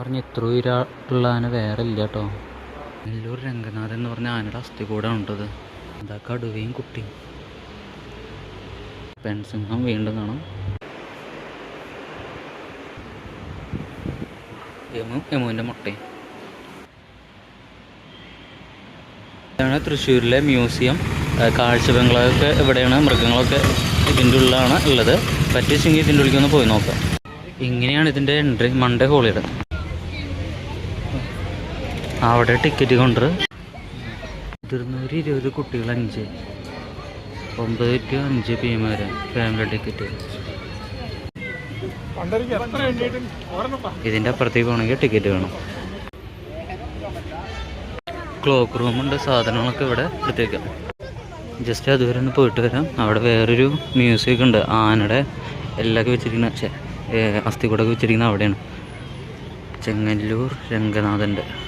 പറഞ്ഞ ഇത്ര ഉള്ള ആന വേറെ ഇല്ല കേട്ടോ നെല്ലൂർ രംഗനാഥൻ എന്ന് പറഞ്ഞ ആനയുടെ അസ്ഥി കൂടെ ഉണ്ടത് എന്താ കടുവയും കുട്ടിയും. പെൺസിംഹം വീണ്ടും കാണാം. യമു യമുവിന്റെ മുട്ടയും ഇതാണ് തൃശ്ശൂരിലെ മ്യൂസിയം. കാഴ്ച ബംഗ്ലാവൊക്കെ ഇവിടെയാണ് മൃഗങ്ങളൊക്കെ ഇതിന്റെ ഉള്ളിലാണ് ഉള്ളത്. പറ്റിച്ചെങ്കിൽ ഇതിന്റെ ഉള്ളിലേക്ക് ഒന്ന് പോയി നോക്കാം. ഇങ്ങനെയാണ് ഇതിന്റെ എൻട്രി മൺഡേ ഹോളിഡേ അവിടെ ടിക്കറ്റ് കൗണ്ടർ ഇരുന്നൂറ്റി ഇരുപത് കുട്ടികൾ അഞ്ച്. ഒമ്പത് ടു അഞ്ച് പിമാര് ഫാമിലി ടിക്കറ്റ് ഇതിന്റെ അപ്പുറത്തേക്ക് പോകണമെങ്കിൽ ടിക്കറ്റ് വേണം. ക്ലോക്ക് റൂമുണ്ട് സാധനങ്ങളൊക്കെ ഇവിടെ എടുത്തേക്കാം. ജസ്റ്റ് അതുവരെ ഒന്ന് പോയിട്ട് വരാം. അവിടെ വേറൊരു മ്യൂസിയം ഉണ്ട്. ആനയുടെ എല്ലാം വെച്ചിരിക്കുന്ന അസ്ഥികൂടൊക്കെ വെച്ചിരിക്കുന്ന അവിടെയാണ്. ചെങ്ങല്ലൂർ രംഗനാഥന്റെ.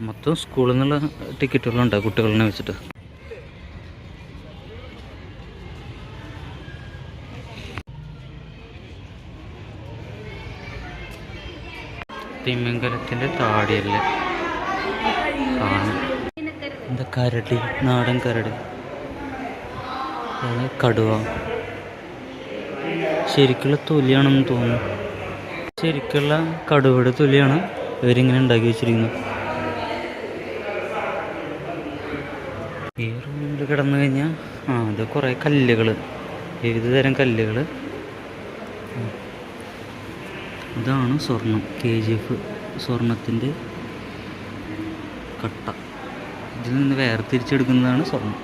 മൊത്തം സ്കൂളിൽ നിന്നുള്ള ടിക്കറ്റുകളുണ്ട് കുട്ടികളിനെ വെച്ചിട്ട്? തിമിംഗലത്തിന്റെ താടിയല്ലേ? എന്താ കരടി? നാടൻ കരടി. കടുവ? ശരിക്കുള്ള തൊലിയാണെന്ന് തോന്നുന്നു. ശരിക്കുള്ള കടുവയുടെ തൊലിയാണ് ഇവരിങ്ങനെ ഉണ്ടാക്കി വെച്ചിരിക്കുന്നത് ഈ റൂമിൽ കിടന്നു കഴിഞ്ഞാൽ ആ അത് കുറേ കല്ലുകൾ വിവിധ തരം കല്ലുകൾ ഇതാണ് സ്വർണം കെ ജി എഫ് സ്വർണത്തിന്റെ കട്ട. ഇതിൽ നിന്ന് വേർതിരിച്ചെടുക്കുന്നതാണ് സ്വർണം.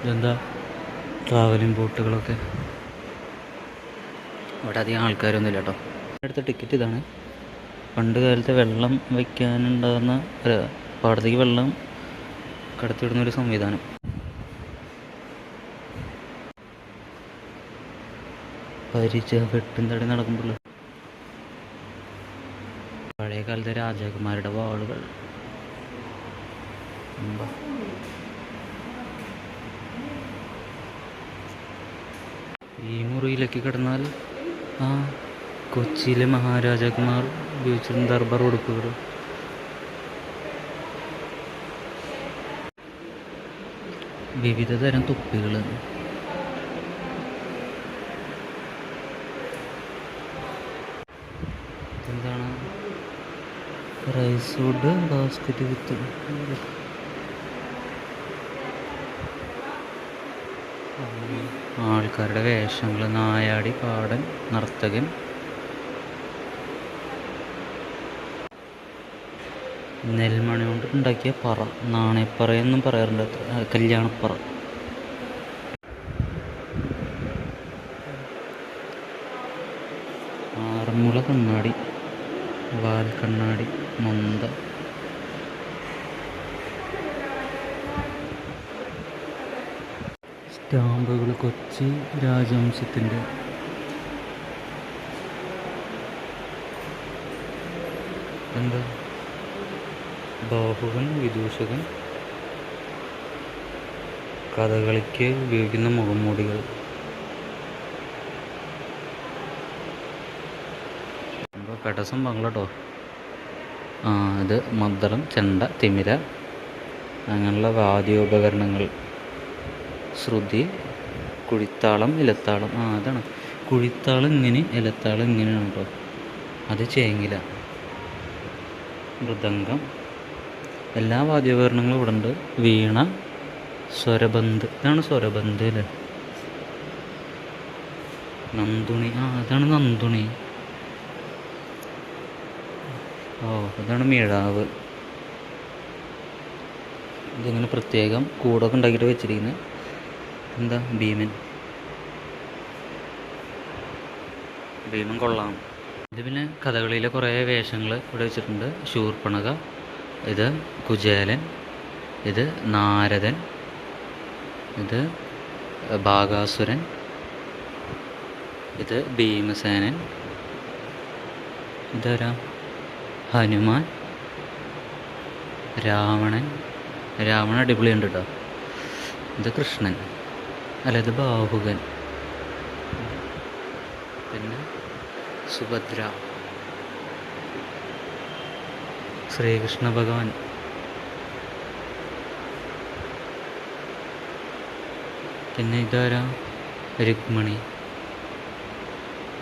ഇതെന്താ? ട്രാവലിംഗ് ബോട്ടുകളൊക്കെ ഇവിടെ അധികം ആൾക്കാരൊന്നുമില്ല കേട്ടോ. അടുത്ത ടിക്കറ്റ് ഇതാണ്. പണ്ട് കാലത്ത് വെള്ളം വയ്ക്കാനുണ്ടാകുന്ന പാടത്തേക്ക് വെള്ളം കടത്തിവിടുന്ന ഒരു സംവിധാനം. പരിച വെട്ടും തടി നടക്കുമ്പോൾ പഴയ കാലത്തെ രാജാക്കന്മാരുടെ വാളുകൾ. ഈ മുറിയിലേക്ക് കിടന്നാൽ ആ കൊച്ചിയിലെ മഹാരാജാക്കന്മാർ ഉപയോഗിച്ചിരുന്ന ദർബാർ ഉടുപ്പുകൾ വിവിധ തരം തുപ്പികൾ എന്താണ്? Rice wood basket with. ആൾക്കാരുടെ വേഷങ്ങൾ നായാടി പാടൻ നർത്തകൻ. നെൽമണി കൊണ്ട് ഉണ്ടാക്കിയ പറ. നാണയപ്പറ എന്നും പറയാറുണ്ട് കല്യാണപ്പറ. ആറന്മുള കണ്ണാടി വാൽ കണ്ണാടി മന്ത. സ്റ്റാമ്പുകൾ കൊച്ചി രാജവംശത്തിന്റെ. എന്താ? ബാഹുകൻ വിദൂഷകൻ. കഥകളിക്ക് ഉപയോഗിക്കുന്ന മുഖംമൂടികൾ. കടസം ബംഗ്ലട്ടോ. ആ ഇത് മന്ത്രം ചെണ്ട തിമിര അങ്ങനെയുള്ള വാദ്യോപകരണങ്ങൾ. ശ്രുതി കുഴിത്താളം ഇലത്താളം. ആ അതാണ്. കുഴിത്താളം ഇങ്ങനെ ഇലത്താളം ഇങ്ങനെയാണ് കേട്ടോ. അത് ചേങ്ങില. മൃദംഗം. എല്ലാ വാദ്യോപകരണങ്ങളും ഇവിടെ ഉണ്ട് വീണ സ്വരബന്ധ് ഇതാണ് സ്വരബന്ധ് അല്ലേ നന്ദുണി. ആ അതാണ് നന്ദുണി. ഓ അതാണ് മിഴാവ്. ഇതിങ്ങനെ പ്രത്യേകം കൂടൊക്കെ ഉണ്ടാക്കിയിട്ട് വെച്ചിരിക്കുന്നത് എന്താ ഭീമൻ? ഭീമൻ കൊള്ളാം. ഇത് പിന്നെ കഥകളിയിലെ കുറേ വേഷങ്ങൾ ഇവിടെ വെച്ചിട്ടുണ്ട്. ശൂർപ്പണക ഇത് കുചേലൻ ഇത് നാരദൻ ഇത് ബാഗാസുരൻ ഇത് ഭീമസേനൻ ഇതാരാ? ഹനുമാൻ രാവണൻ. രാവണൻ അടിപൊളിയുണ്ട് കേട്ടോ ഇത് കൃഷ്ണൻ. അല്ല ഇത് ബാഹുകൻ. പിന്നെ സുഭദ്ര. ശ്രീകൃഷ്ണ ഭഗവാൻ പിന്നെ ഇതാരാ? രുക്മണി.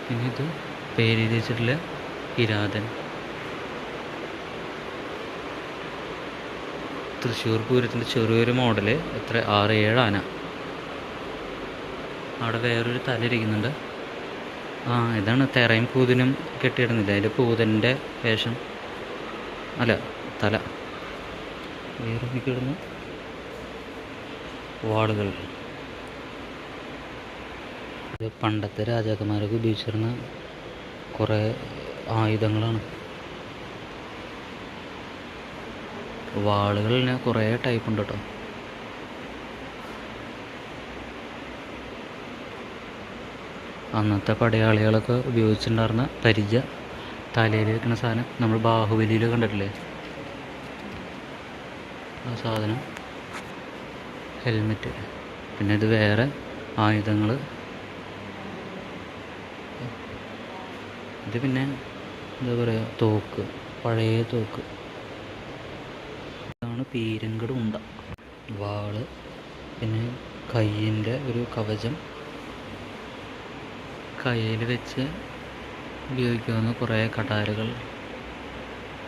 പിന്നെ ഇത് വെച്ചിട്ടുള്ള കിരാതൻ. തൃശ്ശൂർ പൂരത്തിന്റെ ചെറിയൊരു മോഡൽ എത്ര? ആറ് ഏഴ് ആന. അവിടെ വേറൊരു തല ഇരിക്കുന്നുണ്ട് ആ ഇതാണ് തെറയും പൂതിനും കെട്ടിയിടുന്നില്ല അതിൽ പൂതന്റെ വേഷം. അല്ല തല. വേറൊന്നിക്കിടുന്ന കിടന്ന്? വാളുകൾ. ഇത് പണ്ടത്തെ രാജാക്കന്മാരൊക്കെ ഉപയോഗിച്ചിരുന്ന കുറേ ആയുധങ്ങളാണ്. വാളുകൾ വാളുകളിന് കുറേ ടൈപ്പ് ഉണ്ട് കേട്ടോ അന്നത്തെ പടയാളികളൊക്കെ ഉപയോഗിച്ചിട്ടുണ്ടായിരുന്ന പരിച തലയിൽ വെക്കുന്ന സാധനം നമ്മൾ ബാഹുബലിയിൽ കണ്ടിട്ടില്ലേ? ആ സാധനം. ഹെൽമെറ്റ്. പിന്നെ ഇത് വേറെ ആയുധങ്ങൾ. ഇത് പിന്നെ എന്താ പറയുക തോക്ക്. പഴയ തോക്ക്. ഇതാണ് പീരങ്കട് ഉണ്ട. വാൾ. പിന്നെ കയ്യിന്റെ ഒരു കവചം. കയ്യിൽ വെച്ച് ഉപയോഗിക്കാവുന്ന കുറേ കടാരകൾ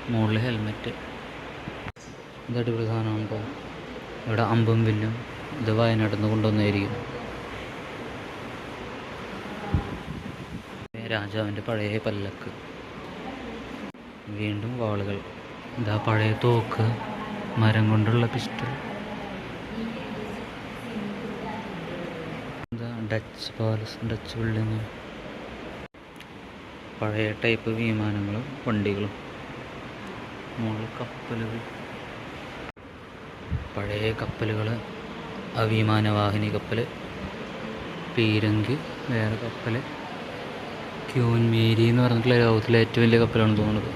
മുകളിൽ ഹെൽമെറ്റ് ഇത് അടിപൊളി സാധനമാണ് ഇവിടെ അമ്പും വില്ലും ഇത് വയനാട്ടിൽ നിന്ന് കൊണ്ടുവന്നായിരിക്കും രാജാവിന്റെ പഴയ പല്ലക്ക്. വീണ്ടും വാളുകൾ. ഇതാ പഴയ തോക്ക് മരം കൊണ്ടുള്ള പിസ്റ്റൾ. എന്താ ഡച്ച് പാലസ് ഡച്ച് ബിൽഡിങ് പഴയ ടൈപ്പ് വിമാനങ്ങളും വണ്ടികളും. മുകളിൽ കപ്പലുകൾ പഴയ കപ്പലുകൾ അവിമാനവാഹിനി കപ്പൽ പീരങ്കി വേറെ കപ്പൽ ക്യൂൻ മേരി എന്ന് പറഞ്ഞിട്ടുള്ള ലോകത്തിലെ ഏറ്റവും വലിയ കപ്പലാണെന്ന് തോന്നുന്നത്.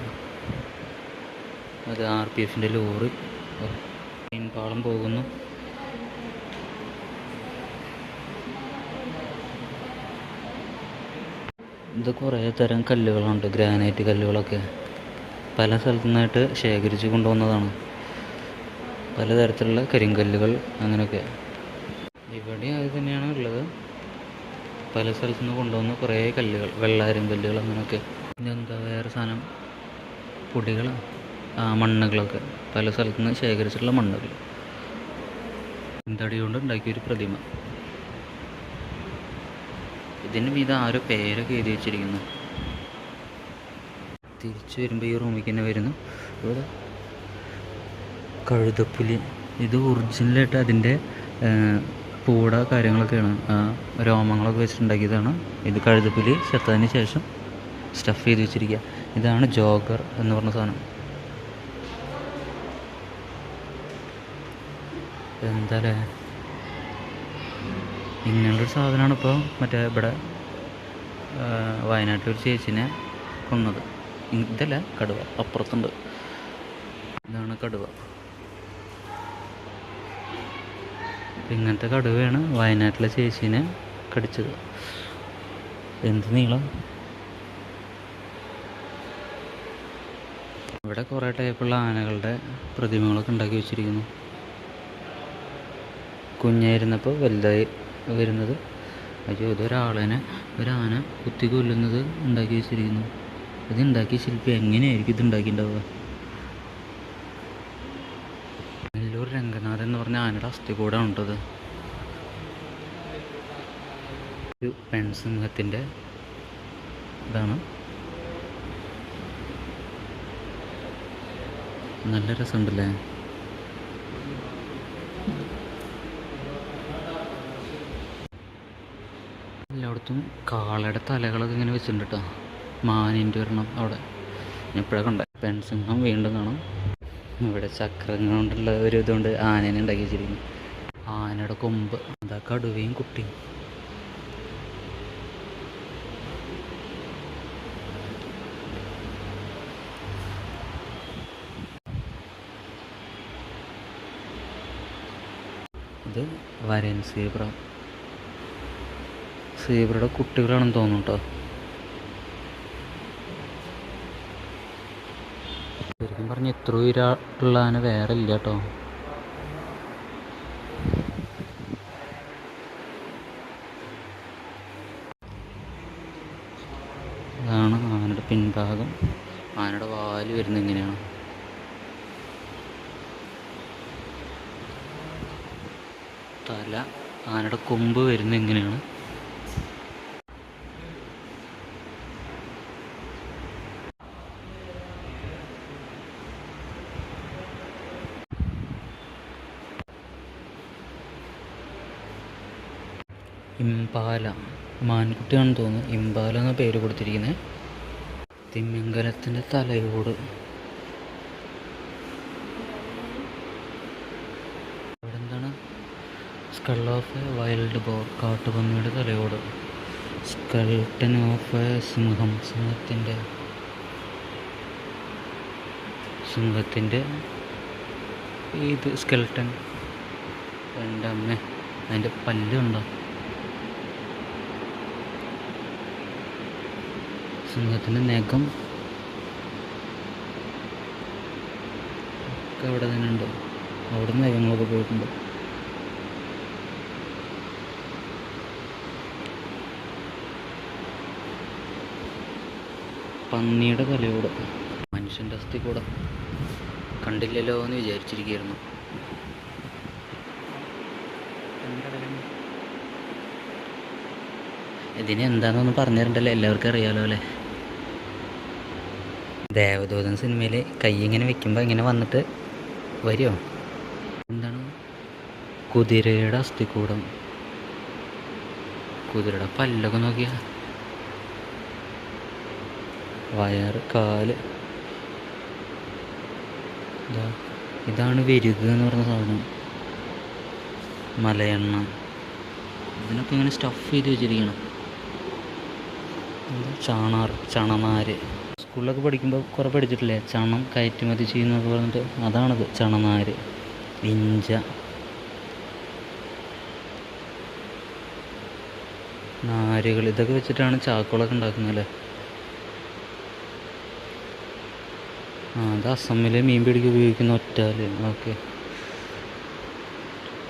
അത് ആർ പി എഫിന്റെ ലോറി. പാളം പോകുന്നു. ഇത് കുറേ തരം കല്ലുകളുണ്ട്. ഗ്രാനൈറ്റ് കല്ലുകളൊക്കെ പല സ്ഥലത്തു നിന്നായിട്ട് ശേഖരിച്ച് കൊണ്ടുവന്നതാണ്. പലതരത്തിലുള്ള കരിങ്കല്ലുകൾ അങ്ങനെയൊക്കെ. ഇവിടെ അത് തന്നെയാണ് ഉള്ളത്. പല സ്ഥലത്തു നിന്ന് കൊണ്ടുവന്ന കുറേ കല്ലുകൾ വെള്ളാരം കല്ലുകൾ അങ്ങനെയൊക്കെ. ഇതെന്താ വേറെ സാധനം? പൊടികൾ ആ മണ്ണുകളൊക്കെ. പല സ്ഥലത്തു നിന്ന് ശേഖരിച്ചിട്ടുള്ള മണ്ണുകൾ. എന്തടി കൊണ്ട് ഉണ്ടാക്കിയൊരു പ്രതിമ. ഇതിന് മീത ആരോ പേരൊക്കെ എഴുതി വെച്ചിരിക്കുന്നു. തിരിച്ചു വരുമ്പോൾ ഈ റൂമിൽ തന്നെ വരുന്നു. ഇവിടെ കഴുതപ്പുലി. ഇത് ഒറിജിനലായിട്ട് അതിന്റെ പൂട കാര്യങ്ങളൊക്കെയാണ്. ആ രോമങ്ങളൊക്കെ വെച്ചിട്ടുണ്ടാക്കിയതാണ്. ഇത് കഴുതപ്പുലി ചത്തതിന് ശേഷം സ്റ്റഫ് ചെയ്ത് വെച്ചിരിക്കുക ഇതാണ് ജോഗർ എന്ന് പറഞ്ഞ സാധനം. എന്താല്ലേ ഇങ്ങനൊരു സാധനമാണ് ഇപ്പോൾ മറ്റേ ഇവിടെ വയനാട്ടിലൊരു ചേച്ചിനെ കൊന്നത്. ഇതല്ല കടുവ. അപ്പുറത്തുണ്ട്. ഇതാണ് കടുവ. ഇങ്ങനത്തെ കടുവയാണ് വയനാട്ടിലെ ചേച്ചീനെ കടിച്ചത്. എന്ത് നീളം? ഇവിടെ കുറേ ടൈപ്പുള്ള ആനകളുടെ പ്രതിമകളൊക്കെ ഉണ്ടാക്കി വെച്ചിരിക്കുന്നു. കുഞ്ഞായിരുന്നപ്പോൾ വലുതായി വരുന്നത്. അയ്യോ ഇതൊരാളനെ ഒരാന കുത്തി കൊല്ലുന്നത് ഉണ്ടാക്കി വെച്ചിരിക്കുന്നു. ഇത് ഉണ്ടാക്കിയ ശില്പി എങ്ങനെയായിരിക്കും ഇത് ഉണ്ടാക്കിയിട്ടുണ്ടാവുക നെല്ലൂർ രംഗനാഥൻ എന്ന് പറഞ്ഞ ആനയുടെ അസ്ഥി അസ്ഥികൂടാണ് ഉണ്ടത് ഒരു പെൺസിംഹത്തിന്റെ ഇതാണ്. നല്ല രസമുണ്ടല്ലേ? എല്ലായിടത്തും കാളയുടെ തലകളൊക്കെ ഇങ്ങനെ വെച്ചിട്ടുണ്ട് കേട്ടോ മാനിന്റെ ഒരെണ്ണം അവിടെ. ഞാൻ ഉണ്ട് പെൺസിംഹം വീണ്ടും കാണാം. ഇവിടെ ചക്രങ്ങൾ കൊണ്ടുള്ള ഒരു ഇതുകൊണ്ട് ആനേനെ ഉണ്ടാക്കി വെച്ചിരിക്കുന്നു. ആനയുടെ കൊമ്പ്. എന്താ കടുവയും കുട്ടിയും. ഇത് വരൻ സീബ്ര സീബ്രയുടെ കുട്ടികളാണെന്ന് തോന്നുന്നു കേട്ടോ ശരിക്കും പറഞ്ഞു എത്ര ഉയരാട്ടുള്ള ആന വേറെ ഇല്ല കേട്ടോ ഇതാണ് ആനയുടെ പിൻഭാഗം. ആനയുടെ വാൽ വരുന്നത് ഇങ്ങനെയാണ്. തല ആനയുടെ കൊമ്പ് വരുന്നത് ഇങ്ങനെയാണ്. ഇമ്പാല മാൻകുട്ടിയാണെന്ന് തോന്നുന്നു. ഇമ്പാല എന്ന പേര് കൊടുത്തിരിക്കുന്നത് തിമിംഗലത്തിന്റെ തലയോട്. അവിടെ എന്താണ്? Skull of a wild boar കാട്ടുപന്നിയുടെ തലയോട്. സ്കൾട്ടൻ ഓഫ് എ സിംഹം സിംഹത്തിന്റെ സിംഹത്തിന്റെ ഇത് സ്കെൽട്ടൻ രണ്ടമ്മ അതിന്റെ പല്ലുണ്ടോ സിംഹത്തിന്റെ നഖം ഒക്കെ അവിടെ തന്നെ ഉണ്ട്. അവിടെ നിന്ന് നഖങ്ങളൊക്കെ പോയിട്ടുണ്ട്. പന്നിയുടെ തലയോട് മനുഷ്യന്റെ അസ്ഥി കൂടെ കണ്ടില്ലല്ലോ എന്ന് വിചാരിച്ചിരിക്കുകയായിരുന്നു. ഇതിനെന്താണെന്നൊന്ന് പറഞ്ഞു തരണ്ടല്ലോ എല്ലാവർക്കും അറിയാലോ അല്ലേ? ദേവദൂതൻ സിനിമയിൽ കൈ ഇങ്ങനെ വെക്കുമ്പോൾ ഇങ്ങനെ വന്നിട്ട് വരുമോ എന്താണ്? കുതിരയുടെ അസ്ഥിക്കൂടം. കുതിരയുടെ പല്ലൊക്കെ നോക്കിയ. വയർ കാൽ. ഇതാ ഇതാണ് വിരുത് എന്ന് പറഞ്ഞ സാധനം. മലയെണ്ണ. ഇതിനൊക്കെ ഇങ്ങനെ സ്റ്റഫ് ചെയ്ത് വെച്ചിരിക്കണം. ചാണാർ ചണനാര് സ്കൂളിലൊക്കെ പഠിക്കുമ്പോൾ കുറേ പഠിച്ചിട്ടില്ലേ? ചണം കയറ്റുമതി ചെയ്യുന്നത് പറഞ്ഞിട്ട് അതാണത് ചണനാര്. ഇഞ്ച. നാരുകൾ. ഇതൊക്കെ വെച്ചിട്ടാണ് ചാക്കുകളൊക്കെ ഉണ്ടാക്കുന്നത് അല്ലേ? ആ അത് അസമിൽ മീൻ പിടിക്കാൻ ഉപയോഗിക്കുന്ന ഒറ്റാൽ ഓക്കെ.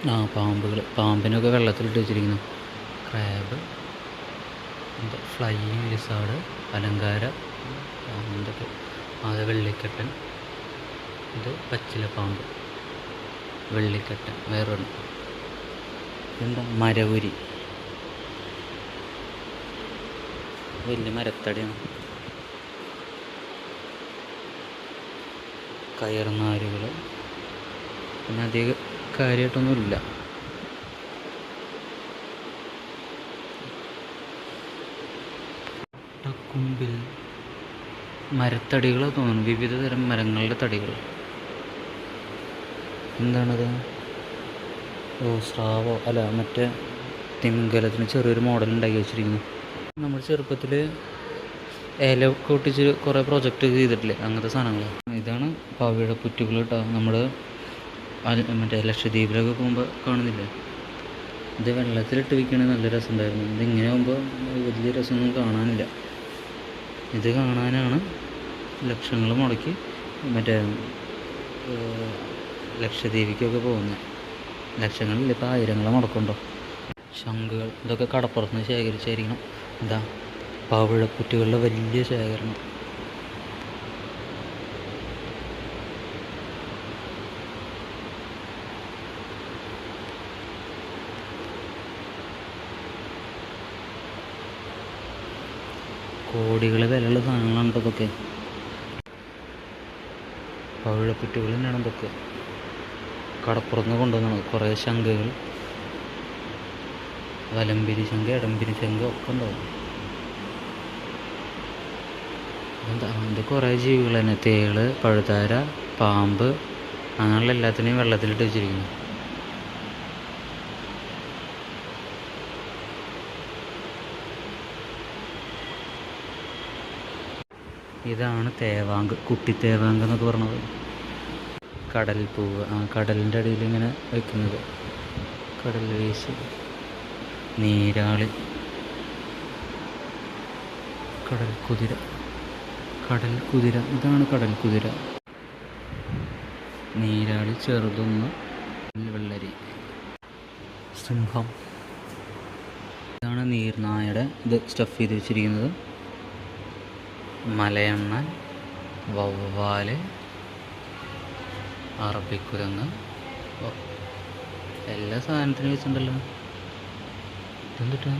ആ പാമ്പുകൾ. പാമ്പിനൊക്കെ വെള്ളത്തിലിട്ട് വെച്ചിരിക്കുന്നു. ക്രാബ്. ഫ്ലൈ ഫ്ലൈയിങ് ലിസാർഡ് അലങ്കാര. എന്തൊക്കെ അത് വെള്ളിക്കെട്ടൻ ഇത് പച്ചില പാമ്പ് വെള്ളിക്കെട്ടൻ വേറൊരു എന്താ മരവുരി? വലിയ മരത്തടിയാണ്. കയർനാരുകൾ പിന്നെ അധിക കാര്യമായിട്ടൊന്നുമില്ല കുമ്പിൽ മരത്തടികൾ തോന്നുന്നു. വിവിധ തരം മരങ്ങളുടെ തടികൾ. എന്താണത്? ഓ സ്രാവോ. അല്ല മറ്റേ തിമിംഗലത്തിന് ചെറിയൊരു മോഡൽ ഉണ്ടാക്കി വെച്ചിരിക്കുന്നു. നമ്മൾ ചെറുപ്പത്തിൽ ഇല ഒക്കെ ഒട്ടിച്ച് കുറേ പ്രൊജക്റ്റ് ചെയ്തിട്ടില്ലേ? അങ്ങനത്തെ സാധനങ്ങൾ ഇതാണ് പാവയുടെ പുറ്റുകൾ കേട്ടോ. നമ്മൾ മറ്റേ ലക്ഷദ്വീപിലൊക്കെ പോകുമ്പോൾ കാണുന്നില്ലേ? ഇത് വെള്ളത്തിലിട്ട് വിൽക്കണമെങ്കിൽ നല്ല രസമുണ്ടായിരുന്നു. ഇത് ഇങ്ങനെ ആകുമ്പോൾ വലിയ രസമൊന്നും കാണാനില്ല. ഇത് കാണാനാണ് ലക്ഷങ്ങൾ മുടക്കി മറ്റേ ലക്ഷദ്വീപിക്കൊക്കെ പോകുന്നത് ലക്ഷങ്ങളില്ല ഇപ്പോൾ ആയിരങ്ങൾ മുടക്കുണ്ടോ ശംഖുകൾ ഇതൊക്കെ കടപ്പുറത്ത് നിന്ന് ശേഖരിച്ചായിരിക്കണം. എന്താ പവിഴക്കുറ്റികളുടെ വലിയ ശേഖരണം. കോടികൾ വിലയുള്ള സാധനങ്ങളാണ് ഇതൊക്കെ. പവിഴപ്പുറ്റുകൾ തന്നെയാണ് ഇതൊക്കെ. കടപ്പുറത്ത് കൊണ്ടുവന്നാണ് കുറേ ശംഖകൾ. വലമ്പിരി ശംഖ ഇടമ്പിരി ശംഖ ഒക്കെ ഉണ്ടാവും. എന്താ ഇത് കുറേ ജീവികൾ തന്നെ തേൾ പഴുതാര പാമ്പ് അങ്ങനെയുള്ള എല്ലാത്തിനെയും വെള്ളത്തിലിട്ട് വെച്ചിരിക്കുന്നു. ഇതാണ് തേവാങ്ക് കുട്ടി തേവാങ്ക് എന്നൊക്കെ പറഞ്ഞത്. കടൽ പൂവ് ആ കടലിന്റെ അടിയിൽ ഇങ്ങനെ വെക്കുന്നത്. കടൽ വേശ്. നീരാളി. കടൽ കുതിര. കടൽ കുതിര. ഇതാണ് കടൽ കുതിര. നീരാളി ചെറുതൊന്ന് വെള്ളരി. സിംഹം. ഇതാണ് നീർനായയുടെ ഇത് സ്റ്റഫ് ചെയ്ത് വെച്ചിരിക്കുന്നത്. മലയണ്ണൻ വവ്വാൽ അറബിക്കുരങ്ങ്. എല്ലാ സാധനത്തിനും വെച്ചിട്ടുണ്ടല്ലോ. ഇതെന്തിട്ടാ?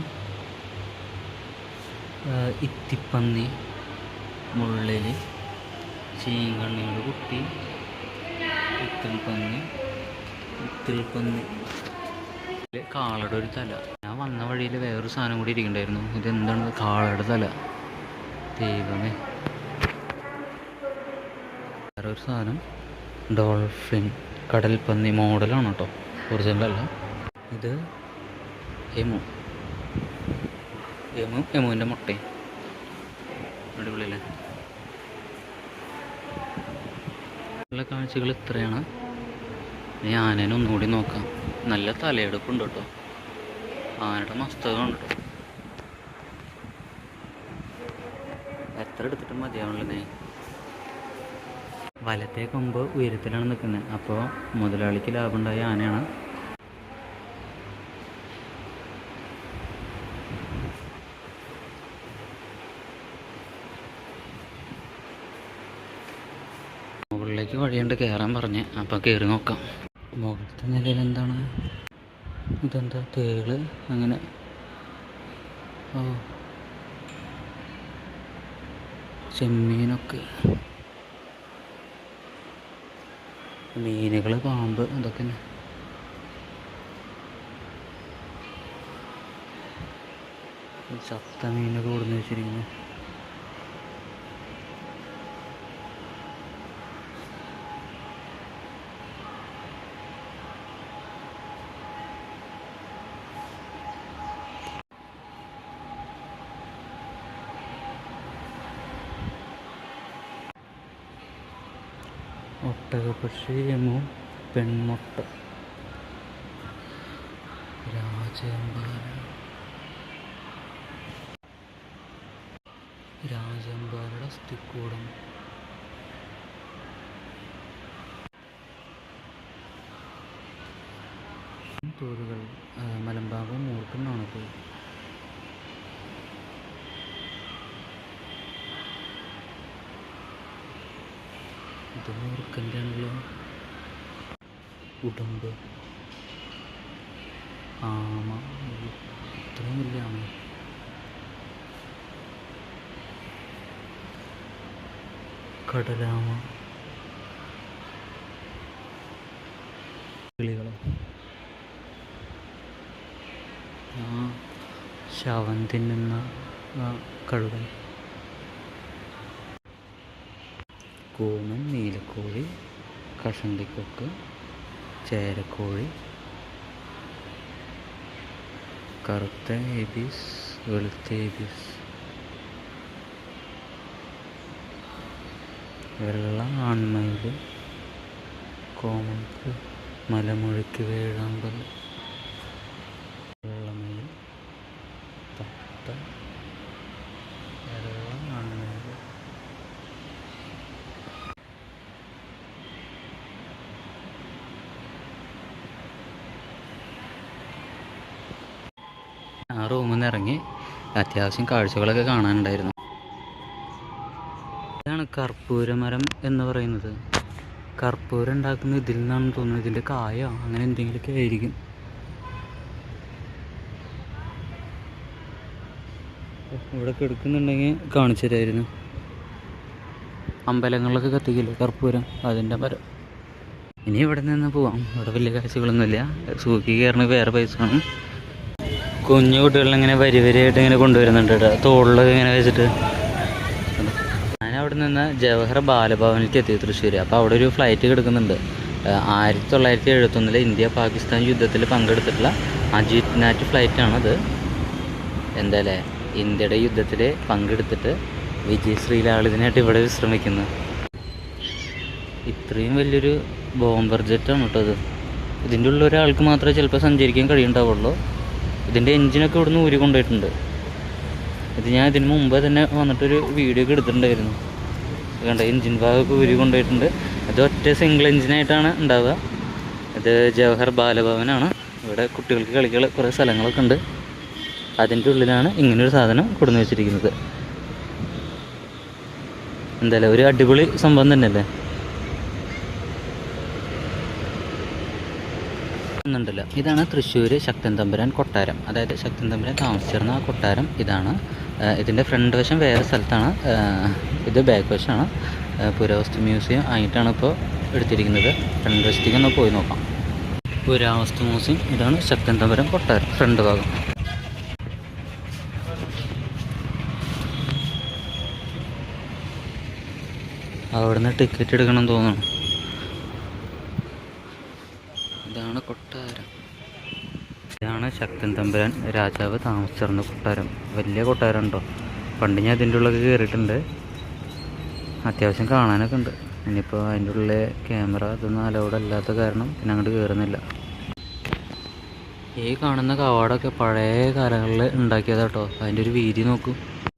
ഇത്തിപ്പന്നി മുള്ളിൽ ചീങ്കണ്ണിയുടെ കുട്ടി ഇത്തിൽ പന്നി ഇത്തിൽ പന്നി ഇതിൽ കാളയുടെ ഒരു തല. ഞാൻ വന്ന വഴിയിൽ വേറൊരു സാധനം കൂടി ഇരിക്കണ്ടായിരുന്നു. ഇതെന്താണ്? ഇത്? കാളയുടെ തല. ദൈവമേ. വേറെ ഒരു സാധനം. ഡോൾഫിൻ കടൽ പന്നി മോഡലാണ് കേട്ടോ. ഒറിജിനൽ അല്ല. ഇത് എമു. എമു എമുവിന്റെ മുട്ടയും. അടിപൊളിയല്ലേ? കാഴ്ചകൾ ഇത്രയാണ്. ഇനി ഒന്നുകൂടി നോക്കാം. നല്ല തലയെടുപ്പുണ്ട് കേട്ടോ. ആനയുടെ മസ്തകമുണ്ട് കേട്ടോ. എത്ര എടുത്തിട്ടും മതിയാവുള്ളതേ വലത്തെ കൊമ്പ് ഉയരത്തിലാണ് നിൽക്കുന്നത് അപ്പോൾ മുതലാളിക്ക് ലാഭമുണ്ടായ ആനയാണ്. മുകളിലേക്ക് വഴിയുണ്ട് കയറാൻ പറഞ്ഞ്. അപ്പോൾ കയറി നോക്കാം. മുകളിലത്തെ നിലയിൽ എന്താണ്? ഇതെന്താ? തേൾ? അങ്ങനെ. ഓ. ചെമ്മീനൊക്കെ. മീനുകൾ പാമ്പ് അതൊക്കെ തന്നെ ചത്ത മീനൊക്കെ കൊടുന്ന് വെച്ചിരിക്കുന്നു? ഒട്ടകപക്ഷി എമു പെൺമുട്ട. രാജമ്പാല രാജമ്പാലയുടെ അസ്ഥിക്കൂടം തോടുകൾ മലമ്പാകും മലമ്പാമ്പ് മൂർക്കുന്നാണത് ഇത് മൂർക്കന്റെ ഉടുമ്പ്. ആമ. ഇത്രയും വലിയ ആമ. കടലാമ. കിളികളോ. ആ ശവം കഴുകൻ കൂമൻ നീലക്കോഴി കഷണ്ടിക്കൊക്ക് ചേരക്കോഴി കറുത്ത ഏബീസ് വെളുത്ത ഏബീസ് വെള്ള ആൺമയിൽ കോമൺക്ക് മലമുഴക്കി വേഴാമ്പൽ വെള്ളമയിൽ തത്ത വെള്ള ആൺമയിൽ ആ റൂമിൽ നിന്ന് ഇറങ്ങി അത്യാവശ്യം കാഴ്ചകളൊക്കെ കാണാനുണ്ടായിരുന്നു. ഇതാണ് കർപ്പൂരമരം എന്ന് പറയുന്നത്. കർപ്പൂരം ഉണ്ടാക്കുന്ന ഇതിൽ നിന്നാണ് തോന്നുന്നത്. ഇതിന്റെ കായോ അങ്ങനെ എന്തെങ്കിലുമൊക്കെ ആയിരിക്കും. ഇവിടെ കിടക്കുന്നുണ്ടെങ്കിൽ കാണിച്ചു തരായിരുന്നു. അമ്പലങ്ങളിലൊക്കെ കത്തിക്കില്ലേ കർപ്പൂരം? അതിന്റെ മരം. ഇനി ഇവിടെ നിന്ന് പോവാം. ഇവിടെ വലിയ കാഴ്ചകളൊന്നുമില്ല. സൂക്കി കയറണ വേറെ പൈസ ആണ്. കുഞ്ഞു കുട്ടികളിങ്ങനെ ഇങ്ങനെ വരിവരിയായിട്ട് ഇങ്ങനെ കൊണ്ടുവരുന്നുണ്ട് കേട്ടോ. തോളിലൊക്കെ ഇങ്ങനെ വെച്ചിട്ട്. ഞാൻ അവിടെ നിന്ന് ജവഹർ ബാലഭവനിലേക്ക് എത്തി തൃശ്ശൂർ അപ്പോൾ അവിടെ ഒരു ഫ്ലൈറ്റ് കിടക്കുന്നുണ്ട്. ആയിരത്തി തൊള്ളായിരത്തി എഴുപത്തൊന്നിലെ ഇന്ത്യ പാകിസ്ഥാൻ യുദ്ധത്തിൽ പങ്കെടുത്തിട്ടുള്ള അജിത് നാറ്റ് ഫ്ലൈറ്റാണത് എന്തായാലേ ഇന്ത്യയുടെ യുദ്ധത്തിൽ പങ്കെടുത്തിട്ട് വിജയ് ശ്രീലാളിതനായിട്ട് ഇവിടെ വിശ്രമിക്കുന്നു. ഇത്രയും വലിയൊരു ബോംബർ ജെറ്റാണ് കേട്ടോ അത്. ഇതിന്റെ ഉള്ളിൽ ഒരാൾക്ക് മാത്രമേ ചിലപ്പോൾ സഞ്ചരിക്കാൻ കഴിയുണ്ടാവുള്ളൂ ഇതിന്റെ എൻജിനൊക്കെ ഇവിടുന്ന് ഊരി കൊണ്ടുപോയിട്ടുണ്ട്. ഇത് ഞാൻ ഇതിന് മുമ്പ് തന്നെ വന്നിട്ടൊരു വീഡിയോ ഒക്കെ എടുത്തിട്ടുണ്ടായിരുന്നു. കണ്ട എൻജിൻ ഭാഗമൊക്കെ ഊരി കൊണ്ടുപോയിട്ടുണ്ട്. ഇത് ഒറ്റ സിംഗിൾ എഞ്ചിനായിട്ടാണ് ഉണ്ടാവുക. ഇത് ജവഹർ ബാലഭവനാണ്. ഇവിടെ കുട്ടികൾക്ക് കളിക്കാനുള്ള കുറേ സ്ഥലങ്ങളൊക്കെ ഉണ്ട്. അതിന്റെ ഉള്ളിലാണ് ഇങ്ങനൊരു സാധനം കൊടുന്നു വെച്ചിരിക്കുന്നത്. എന്തായാലും ഒരു അടിപൊളി സംഭവം തന്നെയല്ലേ? ഇതാണ് തൃശ്ശൂർ ശക്തൻ തമ്പുരാൻ കൊട്ടാരം. അതായത് ശക്തൻ തമ്പുരാൻ താമസിച്ചിരുന്ന ആ കൊട്ടാരം ഇതാണ്. ഇതിന്റെ ഫ്രണ്ട് വശം വേറെ സ്ഥലത്താണ്. ഇത് ബാക്ക് വശമാണ്. പുരാവസ്തു മ്യൂസിയം ആയിട്ടാണ് ഇപ്പോൾ എടുത്തിരിക്കുന്നത്. ഫ്രണ്ട് വശത്തേക്ക് ഒന്ന് പോയി നോക്കാം. പുരാവസ്തു മ്യൂസിയം ഇതാണ് ശക്തൻ തമ്പുരാൻ കൊട്ടാരം ഫ്രണ്ട് ഭാഗം. അവിടുന്ന് ടിക്കറ്റ് എടുക്കണം തോന്നുന്നു ഇതാണ് കൊട്ടാരം ഇതാണ് ശക്തൻ തമ്പുരാൻ രാജാവ് താമസിച്ചിരുന്ന കൊട്ടാരം. വലിയ കൊട്ടാരം ഉണ്ടോ പണ്ട് ഞാൻ അതിന്റെ ഉള്ളിലൊക്കെ കയറിയിട്ടുണ്ട് അത്യാവശ്യം കാണാനൊക്കെ ഉണ്ട്. ഇനിയിപ്പോൾ അതിന്റെ ഉള്ളിലെ ക്യാമറ ഇതൊന്നും അലൗഡ് അല്ലാത്ത കാരണം പിന്നെ അങ്ങോട്ട് കയറുന്നില്ല ഈ കാണുന്ന കവാടമൊക്കെ പഴയ കാലങ്ങളിൽ ഉണ്ടാക്കിയതാ കേട്ടോ അതിന്റെ ഒരു വീതി നോക്കും.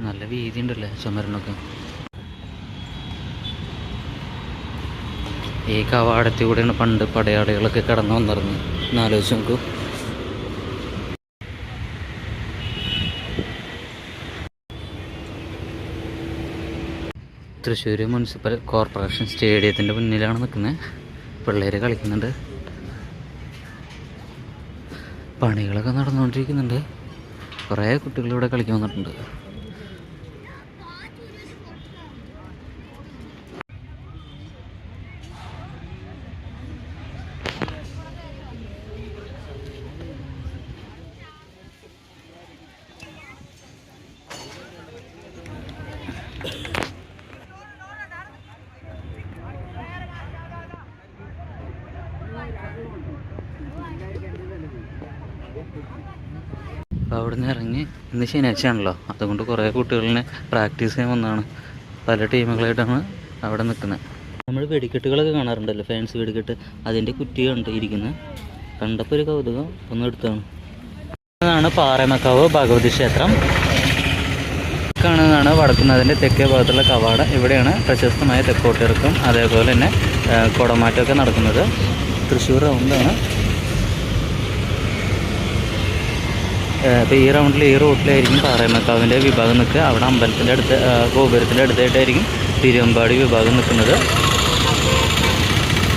നല്ല വീതി ഉണ്ടല്ലേ ചുമരിനൊക്കെ. ഈ കവാടത്തിൽ കൂടെയാണ് പണ്ട് പടയാളികളൊക്കെ കടന്നു വന്നിരുന്നത്. എന്നാലോചിച്ച് നോക്കൂ. തൃശ്ശൂർ മുനിസിപ്പൽ കോർപ്പറേഷൻ സ്റ്റേഡിയത്തിന്റെ മുന്നിലാണ് നിൽക്കുന്നത്. പിള്ളേർ കളിക്കുന്നുണ്ട്. പണികളൊക്കെ നടന്നുകൊണ്ടിരിക്കുന്നുണ്ട്. കുറേ കുട്ടികൾ ഇവിടെ കളിക്കാൻ വന്നിട്ടുണ്ട്. അപ്പോൾ അവിടെ നിന്ന് ഇറങ്ങി ഇന്ന് ശനിയാഴ്ചയാണല്ലോ. അതുകൊണ്ട് കുറേ കുട്ടികളിനെ പ്രാക്ടീസ് ചെയ്യാൻ വന്നതാണ്. പല ടീമുകളായിട്ടാണ് അവിടെ നിൽക്കുന്നത്. നമ്മൾ വെടിക്കെട്ടുകളൊക്കെ കാണാറുണ്ടല്ലോ. ഫാൻസ് വെടിക്കെട്ട്. അതിന്റെ കുറ്റിയുണ്ട് ഇരിക്കുന്നത് കണ്ടപ്പോൾ ഒരു കൗതുകം ഒന്ന് എടുത്താണ് ഇതാണ് പാറമക്കാവ് ഭഗവതി ക്ഷേത്രം. കാണുന്നതാണ് വടക്കുന്നതിന്റെ തെക്കേ ഭാഗത്തുള്ള കവാട. ഇവിടെയാണ് പ്രശസ്തമായ തെക്കോട്ടിറക്കം അതേപോലെ തന്നെ കുടമാറ്റമൊക്കെ നടക്കുന്നത്. തൃശ്ശൂർ റൗണ്ടാണ് ഇപ്പോൾ ഈ റൗണ്ടിൽ ഈ റൂട്ടിലായിരിക്കും പാറയമക്കാവിന്റെ വിഭാഗം നിൽക്കുക. അവിടെ അമ്പലത്തിന്റെ അടുത്ത് ഗോപുരത്തിന്റെ അടുത്തായിട്ടായിരിക്കും തിരുവമ്പാടി വിഭാഗം നിൽക്കുന്നത്.